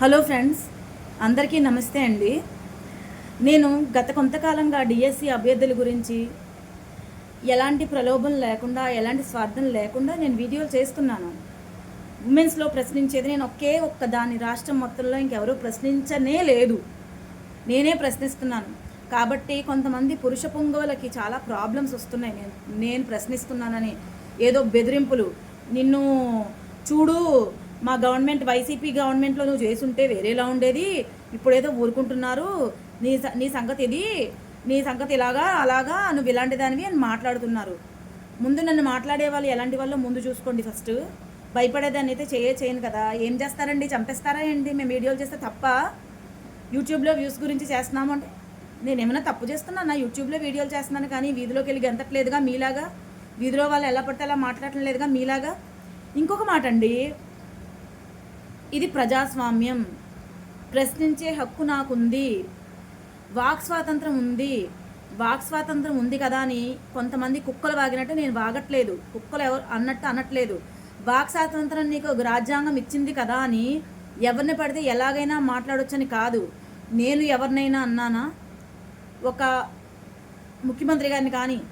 Hello friends అందరికీ నమస్తే అండి. నేను గత కొంతకాలంగా డిఎస్సి అభ్యర్థుల గురించి ఎలాంటి ప్రలోభం లేకుండా ఎలాంటి స్వార్థం లేకుండా నేను వీడియోలు చేస్తున్నాను. ఉమెన్స్లో ప్రశ్నించేది నేను ఒకే ఒక్క దాని రాష్ట్రం మొత్తంలో ఇంకెవరూ ప్రశ్నించనే లేదు. నేనే ప్రశ్నిస్తున్నాను. కాబట్టి కొంతమంది పురుష పొంగవులకి చాలా ప్రాబ్లమ్స్ వస్తున్నాయి. నేను నేను ప్రశ్నిస్తున్నానని ఏదో బెదిరింపులు. నిన్ను చూడు మా గవర్నమెంట్ వైసీపీ గవర్నమెంట్లో నువ్వు చేసుంటే వేరేలా ఉండేది. ఇప్పుడేదో ఊరుకుంటున్నారు. నీ స- నీ సంగతి ఇది. నీ సంగతి ఇలాగా అలాగా నువ్వు ఇలాంటి దానివి అని మాట్లాడుతున్నారు. ముందు నన్ను మాట్లాడే వాళ్ళు ఎలాంటి వాళ్ళు ముందు చూసుకోండి ఫస్ట్. భయపడేదాన్ని అయితే చేయ చేయను కదా. ఏం చేస్తారండి? చంపేస్తారా ఏంటి? మేము వీడియోలు చేస్తే తప్ప. యూట్యూబ్లో వ్యూస్ గురించి చేస్తున్నాము అంటే. నేను ఏమైనా తప్పు చేస్తున్నానా? యూట్యూబ్లో వీడియోలు చేస్తున్నాను కానీ వీధిలోకి వెళ్ళి గెంతట్లేదుగా మీలాగా? వీధిలో వాళ్ళు ఎలా పడితే అలా మాట్లాడటం లేదుగా మీలాగా? ఇంకొక మాట అండి ఇది ప్రజాస్వామ్యం. ప్రశ్నించే హక్కు నాకుంది. వాక్ స్వాతంత్రం ఉంది. వాక్ స్వాతంత్రం ఉంది కదా అని కొంతమంది కుక్కలు వాగినట్టు నేను వాగట్లేదు. కుక్కలు ఎవరు అన్నట్టు అనట్లేదు. వాక్ స్వాతంత్రం నీకు ఒక రాజ్యాంగం ఇచ్చింది కదా అని ఎవరిని పడితే ఎలాగైనా మాట్లాడొచ్చని కాదు. నేను ఎవరినైనా అన్నానా? ఒక ముఖ్యమంత్రి గారిని కానీ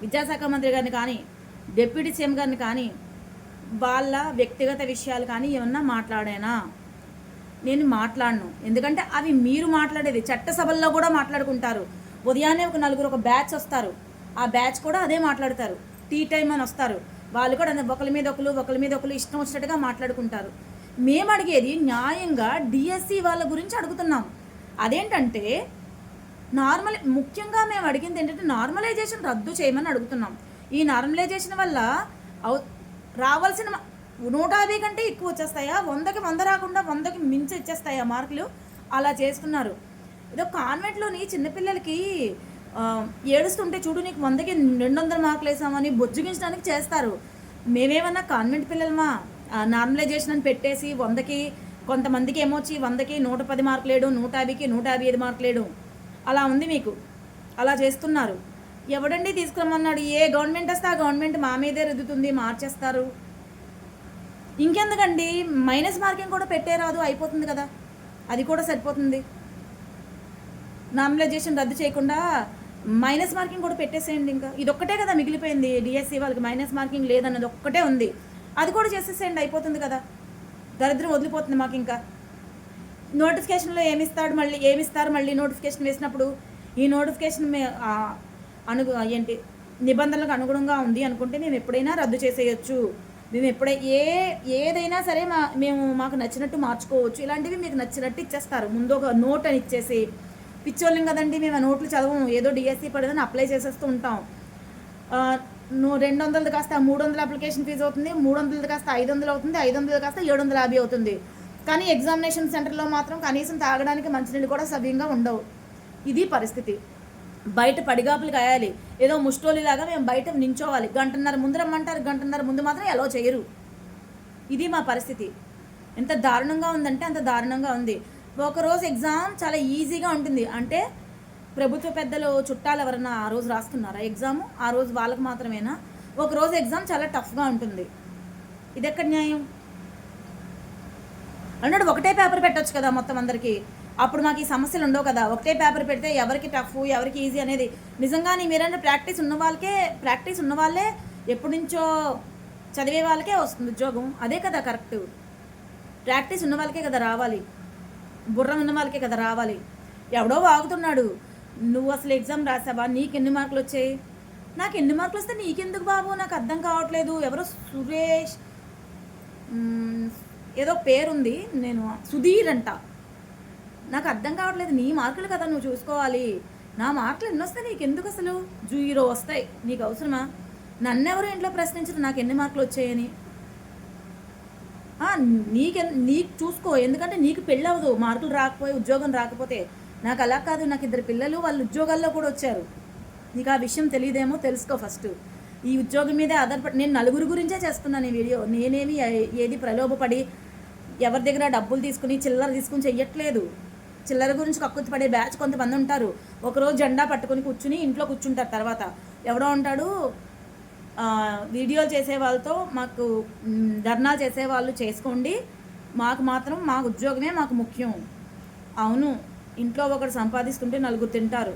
విద్యాశాఖ మంత్రి గారిని కానీ డిప్యూటీ సీఎం గారిని కానీ వాళ్ళ వ్యక్తిగత విషయాలు కానీ ఏమన్నా మాట్లాడానా? నేను మాట్లాడను. ఎందుకంటే అవి మీరు మాట్లాడేది. చట్టసభల్లో కూడా మాట్లాడుకుంటారు. ఉదయాన్నే ఒక నలుగురు ఒక బ్యాచ్ వస్తారు. ఆ బ్యాచ్ కూడా అదే మాట్లాడతారు. టీ టైం అని వస్తారు. వాళ్ళు కూడా ఒకరి మీద ఒకరు ఒకరి మీద ఒకరు ఇష్టం వచ్చినట్టుగా మాట్లాడుకుంటారు. మేము అడిగేది న్యాయంగా డిఎస్సి వాళ్ళ గురించి అడుగుతున్నాం. అదేంటంటే నార్మల్ ముఖ్యంగా మేము అడిగింది ఏంటంటే నార్మలైజేషన్ రద్దు చేయమని అడుగుతున్నాం. ఈ నార్మలైజేషన్ వల్ల రావాల్సిన నూట యాభై కంటే ఎక్కువ వచ్చేస్తాయా? వందకి వంద రాకుండా వందకి మించి వచ్చేస్తాయా మార్కులు? అలా చేస్తున్నారు. ఏదో కాన్వెంట్లోని చిన్నపిల్లలకి ఏడుస్తుంటే చూడు నీకు వందకి రెండు వందల మార్కులు వేసామని బొజ్జుగించడానికి చేస్తారు. మేమేమన్నా కాన్వెంట్ పిల్లలమా? నార్మలైజేషన్ అని పెట్టేసి వందకి కొంతమందికి ఏమొచ్చి వందకి నూట పది మార్కులు వేయడం నూట యాభైకి నూట యాభై ఐదు మార్కులు వేయడం అలా ఉంది మీకు. అలా చేస్తున్నారు. ఎవడండి తీసుకురమ్మన్నాడు? ఏ గవర్నమెంట్ వస్తే ఆ గవర్నమెంట్ మా మీదే రుద్దుతుంది మార్చేస్తారు. ఇంకెందుకండి? మైనస్ మార్కింగ్ కూడా పెట్టే రాదు అయిపోతుంది కదా. అది కూడా సరిపోతుంది. నామినలైజేషన్ రద్దు చేయకుండా మైనస్ మార్కింగ్ కూడా పెట్టేసేయండి ఇంకా. ఇది కదా మిగిలిపోయింది డిఎస్సి వాళ్ళకి మైనస్ మార్కింగ్ లేదన్నది ఒక్కటే ఉంది. అది కూడా చేసేసేయండి అయిపోతుంది కదా. దరిద్రం వదిలిపోతుంది మాకు ఇంకా. నోటిఫికేషన్లో ఏమిస్తాడు మళ్ళీ? ఏమిస్తారు మళ్ళీ? నోటిఫికేషన్ వేసినప్పుడు ఈ నోటిఫికేషన్ అను ఏంటి నిబంధనలకు అనుగుణంగా ఉంది అనుకుంటే మేము ఎప్పుడైనా రద్దు చేసేయచ్చు. మేము ఎప్పుడై ఏ ఏదైనా సరే మా మేము మాకు నచ్చినట్టు మార్చుకోవచ్చు. ఇలాంటివి మీకు నచ్చినట్టు ఇచ్చేస్తారు. ముందు ఒక నోట్ అని ఇచ్చేసి. పిచ్చోళ్ళం కదండి మేము ఆ నోట్లు చదవము. ఏదో డిఎస్సి పడదని అప్లై చేసేస్తూ ఉంటాం. నువ్వు రెండు వందలది కాస్త మూడు వందల అప్లికేషన్ ఫీజు అవుతుంది. మూడు వందలది కాస్త ఐదు వందలు అవుతుంది. ఐదు వందలు కాస్త ఏడు వందల యాభై అవుతుంది. కానీ ఎగ్జామినేషన్ సెంటర్లో మాత్రం కనీసం తాగడానికి మంచినీళ్ళు కూడా సవ్యంగా ఉండవు. ఇది పరిస్థితి. బయట పడిగాపులు కాయాలి. ఏదో ముష్టోలిలాగా మేము బయట నించోవాలి. గంటన్నర ముందు రమ్మంటారు గంటన్నర ముందు మాత్రం ఎలా చేయరు. ఇది మా పరిస్థితి. ఎంత దారుణంగా ఉందంటే అంత దారుణంగా ఉంది. ఒకరోజు ఎగ్జామ్ చాలా ఈజీగా ఉంటుంది. అంటే ప్రభుత్వ పెద్దలు చుట్టాలు ఎవరన్నా ఆ రోజు రాస్తున్నారా ఎగ్జామ్ ఆ రోజు వాళ్ళకు మాత్రమేనా? ఒక రోజు ఎగ్జామ్ చాలా టఫ్గా ఉంటుంది. ఇది ఎక్కడ న్యాయం? అన్నాడు ఒకటే పేపర్ పెట్టచ్చు కదా మొత్తం అందరికీ. అప్పుడు మాకు ఈ సమస్యలు ఉండవు కదా. ఒకటే పేపర్ పెడితే ఎవరికి టఫ్ ఎవరికి ఈజీ అనేది నిజంగానే మీరంటే ప్రాక్టీస్ ఉన్న వాళ్ళకే ప్రాక్టీస్ ఉన్న వాళ్ళే ఎప్పటి నుంచో చదివే వాళ్ళకే వస్తుంది ఉద్యోగం. అదే కదా కరెక్ట్. ప్రాక్టీస్ ఉన్న వాళ్ళకే కదా రావాలి. బుర్ర ఉన్న వాళ్ళకే కదా రావాలి. ఎవడో వాగుతున్నాడు. నువ్వు అసలు ఎగ్జామ్ రాసావా? నీకు ఎన్ని మార్కులు వచ్చాయి? నాకు ఎన్ని మార్కులు వస్తే నీకెందుకు బాబు? నాకు అర్థం కావట్లేదు. ఎవరో సురేష్ ఏదో పేరుంది. నేను సుధీర్ అంట. నాకు అర్థం కావట్లేదు. నీ మార్కులు కదా నువ్వు చూసుకోవాలి. నా మార్కులు ఎన్ని వస్తాయి నీకు? ఎందుకు అసలు? జీరో వస్తాయి. నీకు అవసరమా? నన్నెవరు ఇంట్లో ప్రశ్నించరు నాకు ఎన్ని మార్కులు వచ్చాయని? ఆ, నీకె నీకు చూసుకో. ఎందుకంటే నీకు పెళ్ళి అవ్వదు మార్కులు రాకపోయి ఉద్యోగం రాకపోతే. నాకు అలా కాదు. నాకు ఇద్దరు పిల్లలు వాళ్ళు ఉద్యోగాల్లో కూడా వచ్చారు. నీకు ఆ విషయం తెలియదేమో తెలుసుకో ఫస్ట్. ఈ ఉద్యోగం మీదే ఆధారపడి నేను నలుగురు గురించే చేస్తున్నాను ఈ వీడియో. నేనేమి ఏది ప్రలోభపడి ఎవరి దగ్గర డబ్బులు తీసుకుని చిల్లర తీసుకుని చెయ్యట్లేదు. చిల్లర గురించి కక్కుర్తి పడే బ్యాచ్ కొంతమంది ఉంటారు. ఒకరోజు జెండా పట్టుకొని కూర్చుని ఇంట్లో కూర్చుంటారు తర్వాత. ఎవడో ఉంటాడు వీడియోలు చేసే వాళ్ళతో మాకు ధర్నాలు చేసే వాళ్ళు చేసుకోండి. మాకు మాత్రం మా ఉద్యోగమే మాకు ముఖ్యం. అవును ఇంట్లో ఒకరు సంపాదిస్తుంటే నలుగురు తింటారు.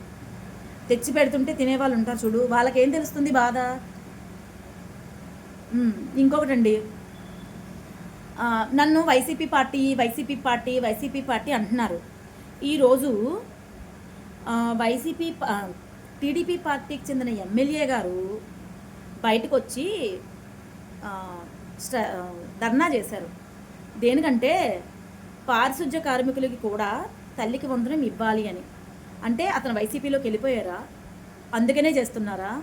తెచ్చి పెడుతుంటే తినేవాళ్ళు ఉంటారు చూడు. వాళ్ళకేం తెలుస్తుంది బాధ? ఇంకొకటండి. నన్ను YCP party YCP party YCP party అంటున్నారు. ఈరోజు వైసీపీ టీడీపీ పార్టీకి చెందిన ఎమ్మెల్యే గారు బయటకు వచ్చి స్ట- ధర్నా చేశారు. దేనికంటే పారిశుధ్య కార్మికులకి కూడా తల్లికి వందనం ఇవ్వాలి అని. అంటే అతను వైసీపీలోకి వెళ్ళిపోయారా? అందుకనే చేస్తున్నారా?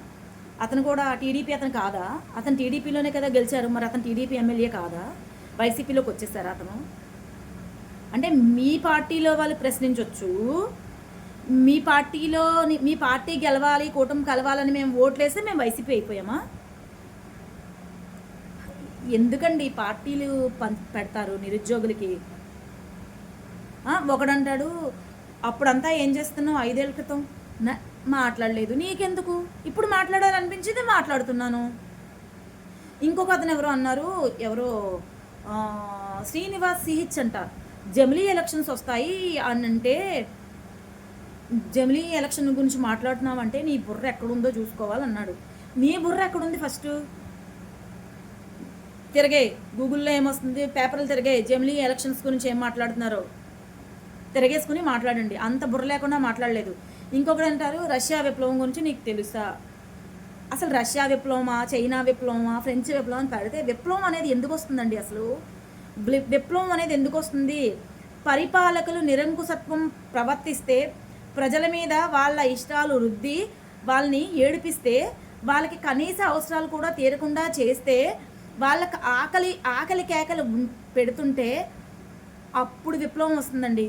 అతను కూడా టీడీపీ అతను కాదా? అతను టీడీపీలోనే కదా గెలిచారు మరి అతను టీడీపీ ఎమ్మెల్యే కాదా? వైసీపీలోకి వచ్చేసారా అతను? అంటే మీ పార్టీలో వాళ్ళు ప్రశ్నించవచ్చు మీ పార్టీలో మీ పార్టీ గెలవాలి కూటమి కలవాలని మేము ఓట్లేస్తే మేము వైసీపీ అయిపోయామా? ఎందుకండి పార్టీలు పం పెడతారు నిరుద్యోగులకి? ఒకడు ఒకడంటాడు అప్పుడంతా ఏం చేస్తున్నావు ఐదేళ్ళ క్రితం? మాట్లాడలేదు. నీకెందుకు? ఇప్పుడు మాట్లాడాలనిపించింది మాట్లాడుతున్నాను. ఇంకొక అతను ఎవరో అన్నారు ఎవరో శ్రీనివాస్ సిహిచ్ అంటారు. జమిలీ ఎలక్షన్స్ వస్తాయి అని అంటే జమిలీ ఎలక్షన్ గురించి మాట్లాడుతున్నామంటే నీ బుర్ర ఎక్కడుందో చూసుకోవాలన్నాడు. నీ బుర్ర ఎక్కడుంది ఫస్ట్? తిరగే. గూగుల్లో ఏమొస్తుంది? పేపర్లు తిరిగే. జమిలీ ఎలక్షన్స్ గురించి ఏం మాట్లాడుతున్నారో? తిరగేసుకుని మాట్లాడండి. అంత బుర్ర లేకుండా మాట్లాడలేదు. ఇంకొకటి అంటారు రష్యా విప్లవం గురించి నీకు తెలుసా? అసలు రష్యా విప్లవమా? చైనా విప్లవమా? ఫ్రెంచ్ విప్లవం? అని పెడితే విప్లవం అనేది ఎందుకు వస్తుందండి అసలు? విప్లవం అనేది ఎందుకు వస్తుంది? పరిపాలకులు నిరంకుశత్వం ప్రవర్తిస్తే ప్రజల మీద వాళ్ళ ఇష్టాలు రుద్ది వాళ్ళని ఏడిపిస్తే వాళ్ళకి కనీస అవసరాలు కూడా తీరకుండా చేస్తే వాళ్ళకి ఆకలి ఆకలి కేకలు పెడుతుంటే అప్పుడు విప్లవం వస్తుందండి.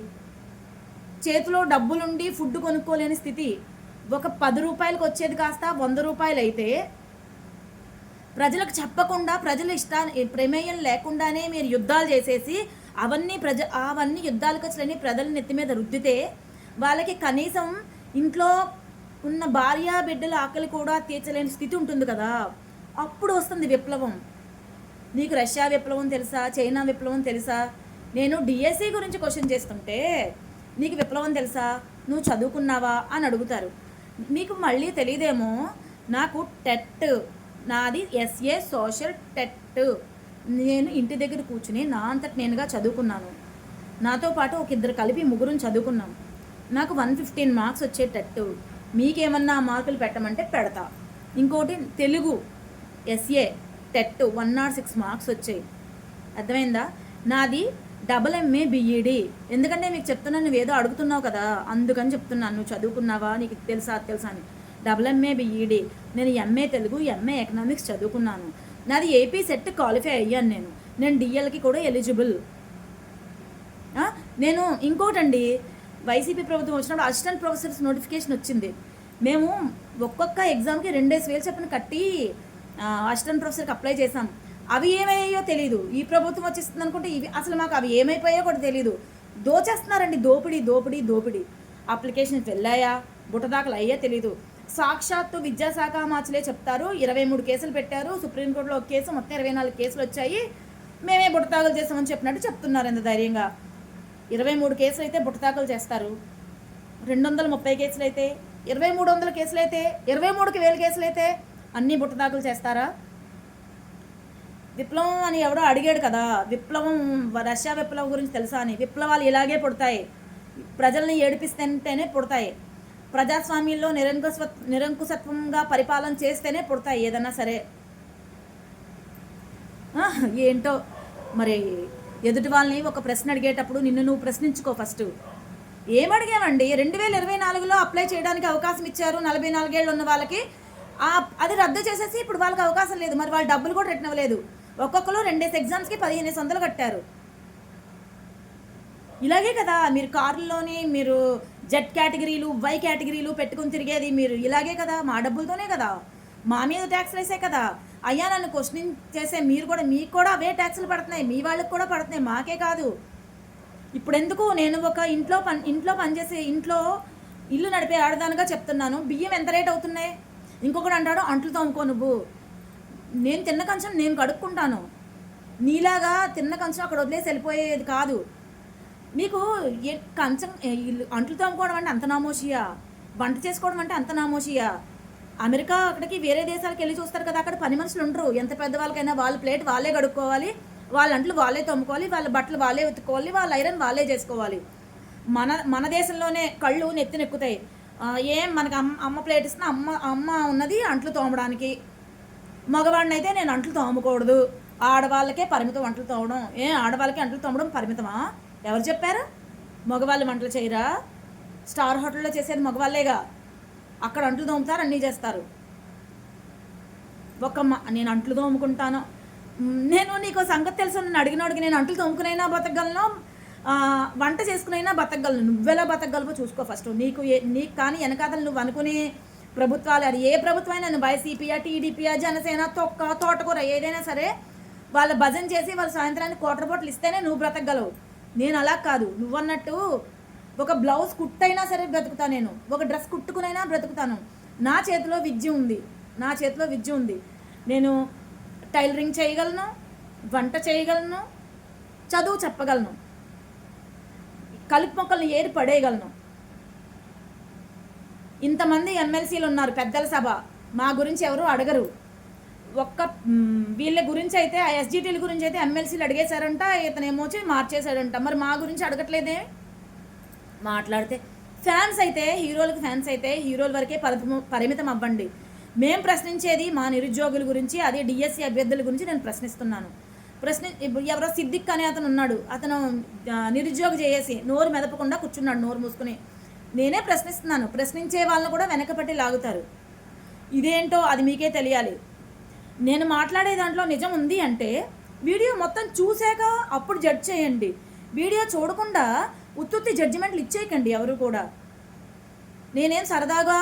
చేతిలో డబ్బులుండి ఫుడ్ కొనుక్కోలేని స్థితి. ఒక పది రూపాయలకు వచ్చేది కాస్త వంద రూపాయలు అయితే ప్రజలకు చెప్పకుండా ప్రజల ఇష్టా ప్రమేయం లేకుండానే మీరు యుద్ధాలు చేసేసి అవన్నీ ప్రజ అవన్నీ యుద్ధాలకు ఖర్చులన్నీ ప్రజల నెత్తి మీద రుద్దితే వాళ్ళకి కనీసం ఇంట్లో ఉన్న భార్య బిడ్డల ఆకలి కూడా తీర్చలేని స్థితి ఉంటుంది కదా. అప్పుడు వస్తుంది విప్లవం. నీకు రష్యా విప్లవం తెలుసా? చైనా విప్లవం తెలుసా? నేను డిఎస్సి గురించి క్వశ్చన్ చేస్తుంటే నీకు విప్లవం తెలుసా? నువ్వు చదువుకున్నావా? అని అడుగుతారు. మీకు మళ్ళీ తెలియదేమో నాకు టెట్ నాది ఎస్ఏ సోషల్ టెట్ నేను ఇంటి దగ్గర కూర్చుని నా అంతటి నేనుగా చదువుకున్నాను. నాతో పాటు ఒక ఇద్దరు కలిపి ముగ్గురం చదువుకున్నాం. నాకు వన్ ఫిఫ్టీన్ మార్క్స్ వచ్చే టెట్ మీకేమన్నా మార్కులు పెట్టమంటే పెడతా. ఇంకోటి Telugu SA TET one nought six marks వచ్చాయి. అర్థమైందా? నాది డబల్ ఎంఏ బిఈడి ఎందుకంటే మీకు చెప్తున్నాను నువ్వు ఏదో అడుగుతున్నావు కదా. అందుకని చెప్తున్నాను. నువ్వు చదువుకున్నావా? నీకు తెలుసా? తెలుసా అని. Double MA BEd. నేను ఎంఏ తెలుగు ఎంఏ ఎకనామిక్స్ చదువుకున్నాను. నాది ఏపీ సెట్ క్వాలిఫై అయ్యాను నేను. నేను డిఎల్కి కూడా ఎలిజిబుల్. నేను ఇంకోటండి వైసీపీ ప్రభుత్వం వచ్చినప్పుడు అసిస్టెంట్ ప్రొఫెసర్స్ నోటిఫికేషన్ వచ్చింది. మేము ఒక్కొక్క ఎగ్జామ్కి రెండేసి వేలు చెప్పిన కట్టి అసిస్టెంట్ ప్రొఫెసర్కి అప్లై చేసాం అవి ఏమయ్యాయో తెలియదు ఈ ప్రభుత్వం వచ్చేస్తుంది అనుకుంటే ఇవి అసలు మాకు అవి ఏమైపోయాయో కూడా తెలియదు దోచేస్తున్నారండి దోపిడీ దోపిడీ దోపిడీ. అప్లికేషన్స్ వెళ్ళాయా? బుట్టదాకలు అయ్యా తెలీదు. సాక్షాత్తు విద్యాశాఖ మార్చులే చెప్తారు. ఇరవై మూడు కేసులు పెట్టారు. సుప్రీంకోర్టులో ఒక కేసు మొత్తం ఇరవై నాలుగు కేసులు వచ్చాయి. మేమే బుట్టతాకులు చేసామని చెప్పినట్టు చెప్తున్నారు ఎంత ధైర్యంగా. ఇరవై మూడు కేసులు అయితే బుట్టతాకులు చేస్తారు. రెండు వందల ముప్పై కేసులు అయితే ఇరవై మూడు వందల కేసులు అయితే ఇరవై మూడుకి వేల కేసులు అయితే అన్నీ బుట్టదాఖలు చేస్తారా? విప్లవం అని ఎవడో అడిగాడు కదా. విప్లవం రష్యా విప్లవం గురించి తెలుసా అని? విప్లవాలు ఇలాగే పుడతాయి. ప్రజల్ని ఏడిపిస్తేనే పుడతాయి. ప్రజాస్వామ్యంలో నిరంకుశ నిరంకుశత్వంగా పరిపాలన చేస్తేనే పుడతాయి ఏదన్నా సరే. ఏంటో? మరి ఎదుటి వాళ్ళని ఒక ప్రశ్న అడిగేటప్పుడు నిన్ను నువ్వు ప్రశ్నించుకో ఫస్ట్. ఏమడిగామండి రెండు వేల ఇరవై నాలుగులో అప్లై చేయడానికి అవకాశం ఇచ్చారు నలభై నాలుగేళ్ళు ఉన్న వాళ్ళకి. అది రద్దు చేసేసి ఇప్పుడు వాళ్ళకి అవకాశం లేదు. మరి వాళ్ళ డబ్బులు కూడా రిటర్న్ అవ్వలేదు. ఒక్కొక్కరు రెండేసి ఎగ్జామ్స్కి పదిహేను వందలు కట్టారు. ఇలాగే కదా మీరు కారుల్లోని మీరు జెడ్ కేటగిరీలు వై కేటగిరీలు పెట్టుకుని తిరిగేది మీరు. ఇలాగే కదా మా డబ్బులతోనే కదా. మా మీద ట్యాక్స్ వేసే కదా. అయ్యా నన్ను క్వశ్చన్ చేసే మీరు కూడా మీకు కూడా అవే ట్యాక్సులు పడుతున్నాయి. మీ వాళ్ళకి కూడా పడుతున్నాయి. మాకే కాదు. ఇప్పుడు ఎందుకు నేను ఒక ఇంట్లో పని ఇంట్లో పనిచేసే ఇంట్లో ఇల్లు నడిపే ఆడదానిగా చెప్తున్నాను. బియ్యం ఎంత రేట్ అవుతున్నాయి? ఇంకొకడు అంటాడు అంట్లు తోముకో నువ్వు. నేను తిన్న కంచం నేను కడుక్కుంటాను. నీలాగా తిన్న కంచం అక్కడ వదిలేసి వెళ్ళిపోయేది కాదు. మీకు ఏ కంచం అంట్లు తోముకోవడం అంటే అంత నామోషియా? వంట చేసుకోవడం అంటే అంత నామోషియా? అమెరికా అక్కడికి వేరే దేశాలకు వెళ్ళి చూస్తారు కదా అక్కడ పని మనుషులు ఉండరు. ఎంత పెద్దవాళ్ళకైనా వాళ్ళ ప్లేట్ వాళ్ళే కడుక్కోవాలి వాళ్ళ అంట్లు వాళ్ళే తోముకోవాలి వాళ్ళ బట్టలు వాళ్ళే ఉతుక్కోవాలి వాళ్ళ ఐరన్ వాళ్ళే చేసుకోవాలి. మన మన దేశంలోనే కళ్ళు నెత్తినెక్కుతాయి నెక్కుతాయి. ఏం మనకి అమ్మ అమ్మ ప్లేట్ ఇస్తున్న అమ్మ అమ్మ ఉన్నది అంట్లు తోమడానికి. మగవాడిని అయితే నేను అంట్లు తోమకూడదు. ఆడవాళ్ళకే పరిమితం వంటలు తోమడం. ఏ ఆడవాళ్ళకే అంట్లు తోమడం పరిమితమా? ఎవరు చెప్పారు? మగవాళ్ళు వంటలు చేయరా? స్టార్ హోటల్లో చేసేది మగవాళ్ళేగా. అక్కడ అంట్లు తోముతారు అన్నీ చేస్తారు. ఒక నేను అంట్లు తోముకుంటాను. నేను నీకు సంగతి తెలుసు నన్ను అడిగినోడికి నేను అంట్లు తోముకునైనా బతకగలను. వంట చేసుకునైనా బతకగలను. నువ్వెలా బతకగలవో చూసుకో ఫస్ట్. నీకు ఏ నీకు కానీ వెనకాతలు నువ్వు అనుకునే ప్రభుత్వాలు అది ఏ ప్రభుత్వం అయినా నువ్వు వైసీపీయా టీడీపీయా జనసేన తొక్క తోటకూర ఏదైనా సరే వాళ్ళ భజన చేసి వాళ్ళ సాయంత్రానికి కోటర్ బొట్లు ఇస్తేనే నువ్వు బ్రతకగలవు. నేను అలా కాదు. నువ్వన్నట్టు ఒక బ్లౌజ్ కుట్టైనా సరే బ్రతుకుతా నేను. ఒక డ్రెస్ కుట్టుకునైనా బ్రతుకుతాను. నా చేతిలో విద్య ఉంది. నా చేతిలో విద్య ఉంది. నేను టైలరింగ్ చేయగలను వంట చేయగలను చదువు చెప్పగలను. కలుపు మొక్కలను ఏరి పడేయగలను. ఇంతమంది ఎమ్మెల్సీలు ఉన్నారు పెద్దల సభ. మా గురించి ఎవరు అడగరు. ఒక్క వీళ్ళ గురించి అయితే ఆ ఎస్జిటీల గురించి అయితే ఎమ్మెల్సీలు అడిగేశారంట ఇతను వచ్చి మార్చేశాడంట. మరి మా గురించి అడగట్లేదే? మాట్లాడితే ఫ్యాన్స్ అయితే హీరోలకు ఫ్యాన్స్ అయితే హీరోల వరకే పరిమితం పరిమితం అవ్వండి. మేం ప్రశ్నించేది మా నిరుద్యోగుల గురించి అదే డిఎస్సి అభ్యర్థుల గురించి నేను ప్రశ్నిస్తున్నాను. ప్రశ్ని ఎవరో సిద్దిక్ అనే అతను ఉన్నాడు. అతను నిరుద్యోగ చేసి నోరు మెదపకుండా కూర్చున్నాడు నోరు మూసుకుని. నేనే ప్రశ్నిస్తున్నాను. ప్రశ్నించే వాళ్ళని కూడా వెనకపట్టి లాగుతారు. ఇదేంటో అది మీకే తెలియాలి. నేను మాట్లాడే దాంట్లో నిజం ఉంది అంటే వీడియో మొత్తం చూశాక అప్పుడు జడ్జ్ చేయండి. వీడియో చూడకుండా ఉత్తుత్తి జడ్జిమెంట్లు ఇచ్చేయకండి ఎవరు కూడా. నేనేం సరదాగా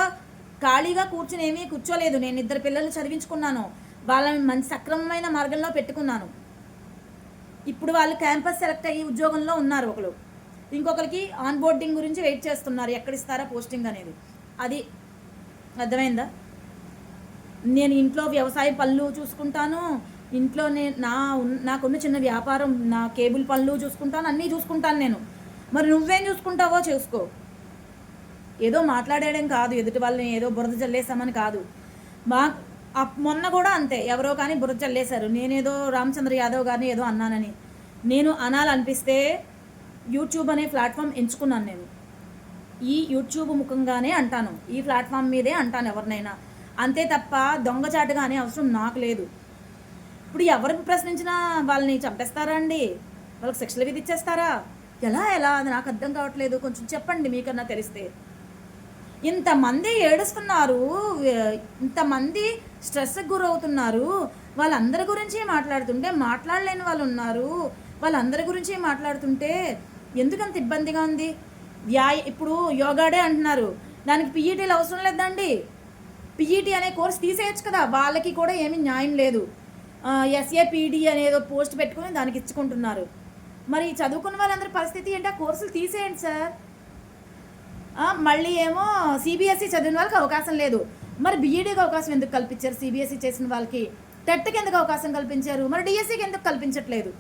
ఖాళీగా కూర్చుని ఏమీ కూర్చోలేదు. నేను ఇద్దరు పిల్లలు చదివించుకున్నాను. వాళ్ళని మంచి సక్రమమైన మార్గంలో పెట్టుకున్నాను. ఇప్పుడు వాళ్ళు క్యాంపస్ సెలెక్ట్ అయ్యి ఉద్యోగంలో ఉన్నారు ఒకరు. ఇంకొకరికి ఆన్ బోర్డింగ్ గురించి వెయిట్ చేస్తున్నారు. ఎక్కడ ఇస్తారా పోస్టింగ్ అనేది. అది అర్థమైందా? నేను ఇంట్లో వ్యవసాయ పనులు చూసుకుంటాను ఇంట్లోనే నా నాకున్న చిన్న వ్యాపారం నా కేబుల్ పనులు చూసుకుంటాను అన్నీ చూసుకుంటాను నేను. మరి నువ్వేం చూసుకుంటావో చూసుకో. ఏదో మాట్లాడేయడం కాదు ఎదుటి వాళ్ళని ఏదో బురద చల్లేసామని కాదు. మా మొన్న కూడా అంతే ఎవరో కానీ బురద చల్లేశారు. నేనేదో రామచంద్ర యాదవ్ గారిని ఏదో అన్నానని. నేను అనాలనిపిస్తే యూట్యూబ్ అనే ప్లాట్ఫామ్ ఎంచుకున్నాను నేను. ఈ యూట్యూబ్ ముఖంగానే అంటాను. ఈ ప్లాట్ఫామ్ మీదే అంటాను ఎవరినైనా. అంతే తప్ప దొంగచాటుగా అనే అవసరం నాకు లేదు. ఇప్పుడు ఎవరిని ప్రశ్నించినా వాళ్ళని చంపేస్తారా అండి? వాళ్ళకి శిక్షలు విధిచ్చేస్తారా? ఎలా ఎలా? అది నాకు అర్థం కావట్లేదు. కొంచెం చెప్పండి మీకన్నా తెలిస్తే. ఇంతమంది ఏడుస్తున్నారు. ఇంతమంది స్ట్రెస్కి గురవుతున్నారు. వాళ్ళందరి గురించి మాట్లాడుతుంటే మాట్లాడలేని వాళ్ళు ఉన్నారు వాళ్ళందరి గురించి మాట్లాడుతుంటే ఎందుకంత ఇబ్బందిగా ఉంది? వ్యాయ ఇప్పుడు యోగాడే అంటున్నారు. దానికి పిఈటీలు అవసరం లేదండి పిఈటీ అనే కోర్స్ తీసేయచ్చు కదా వాళ్ళకి కూడా ఏమీ న్యాయం లేదు. ఎస్ఏపీడీ అనేదో పోస్ట్ పెట్టుకుని దానికి ఇచ్చుకుంటున్నారు. మరి చదువుకున్న వాళ్ళందరి పరిస్థితి ఏంటి? ఆ కోర్సులు తీసేయండి సార్. మళ్ళీ ఏమో సిబిఎస్ఈ చదివిన వాళ్ళకి అవకాశం లేదు. మరి బీఈడీకి అవకాశం ఎందుకు కల్పించారు? సిబిఎస్ఈ చేసిన వాళ్ళకి టెట్కి ఎందుకు అవకాశం కల్పించారు? మరి డిఎస్సికి ఎందుకు కల్పించట్లేదు?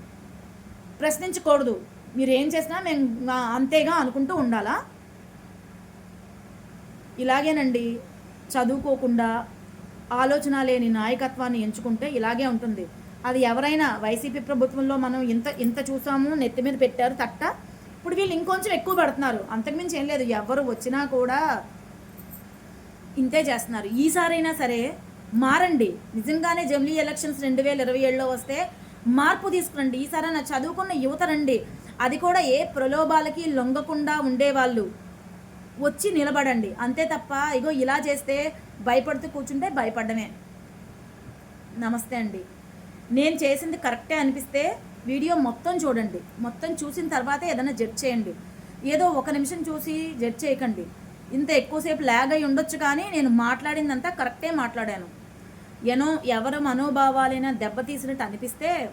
ప్రశ్నించకూడదు. మీరు ఏం చేసినా మేము అంతేగా అనుకుంటూ ఉండాలా? ఇలాగేనండి. చదువుకోకుండా ఆలోచన లేని నాయకత్వాన్ని ఎంచుకుంటే ఇలాగే ఉంటుంది. అది ఎవరైనా వైసీపీ ప్రభుత్వంలో మనం ఇంత ఇంత చూసాము నెత్తి మీద పెట్టారు తట్ట ఇప్పుడు వీళ్ళు ఇంకొంచెం ఎక్కువ పెడుతున్నారు. అంతకుమించి ఏం లేదు. ఎవరు వచ్చినా కూడా ఇంతే చేస్తున్నారు. ఈసారైనా సరే మారండి. నిజంగానే జమిలీ ఎలక్షన్స్ రెండు వేల ఇరవై ఏడులో వస్తే మార్పు తీసుకురండి. ఈసారైనా చదువుకున్న యువత రండి. అది కూడా ఏ ప్రలోభాలకి లొంగకుండా ఉండేవాళ్ళు. వచ్చి నిలబడండి. అంతే తప్ప ఇగో ఇలా చేస్తే భయపడుతూ కూర్చుంటే భయపడమే. నమస్తే అండి. నేను చేసింది కరెక్టే అనిపిస్తే వీడియో మొత్తం చూడండి. మొత్తం చూసిన తర్వాతే ఏదైనా జడ్జ్ చేయండి. ఏదో ఒక నిమిషం చూసి జడ్జ్ చేయకండి. ఇంత ఎక్కువసేపు ల్యాగ్ అయి ఉండొచ్చు కానీ నేను మాట్లాడిందంతా కరెక్టే మాట్లాడాను. ఎనో ఎవరి మనోభావాలైనా దెబ్బతీసినట్టు అనిపిస్తే